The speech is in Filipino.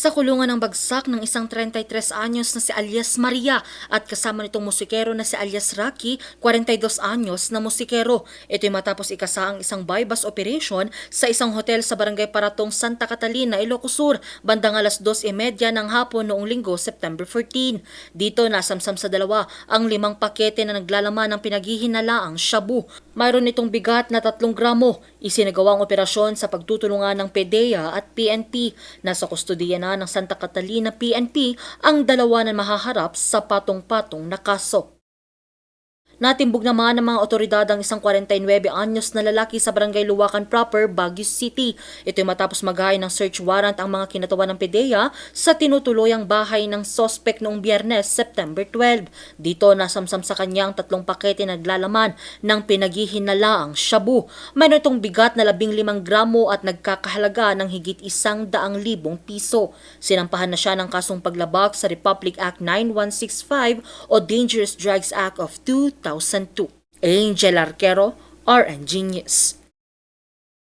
Sa kulungan ng bagsak ng isang 33 anyos na si alias Maria at kasama nitong musikero na si alias Rocky, 42 anyos na musikero. Ito'y matapos ikasa ang isang bypass operation sa isang hotel sa barangay Paratong, Santa Catalina, Ilocos Sur, bandang alas 2.30 ng hapon noong linggo, September 14. Dito nasamsam sa dalawa ang limang pakete na naglalaman ng pinaghihinalaang shabu. Mayroon itong bigat na 3 gramo. Isinagawa ang operasyon sa pagtutulungan ng PDEA at PNP. Nasa kustodiya na ng Santa Catalina PNP ang dalawa na mahaharap sa patong-patong na kaso. Natimbog naman ng mga otoridad ang isang 49 anyos na lalaki sa barangay Luwakan Proper, Baguio City. Ito'y matapos maghain ng search warrant ang mga kinatawan ng PDEA sa tinutuluyang bahay ng sospek noong biyernes, September 12. Dito nasamsam sa kanya ang tatlong pakete na naglalaman ng pinaghihinalaang shabu. Mayroon itong bigat na 15 gramo at nagkakahalaga ng higit isang daang libong piso. Sinampahan na siya ng kasong paglabag sa Republic Act 9165 o Dangerous Drugs Act of 2002. Angel Arquero, RNG News.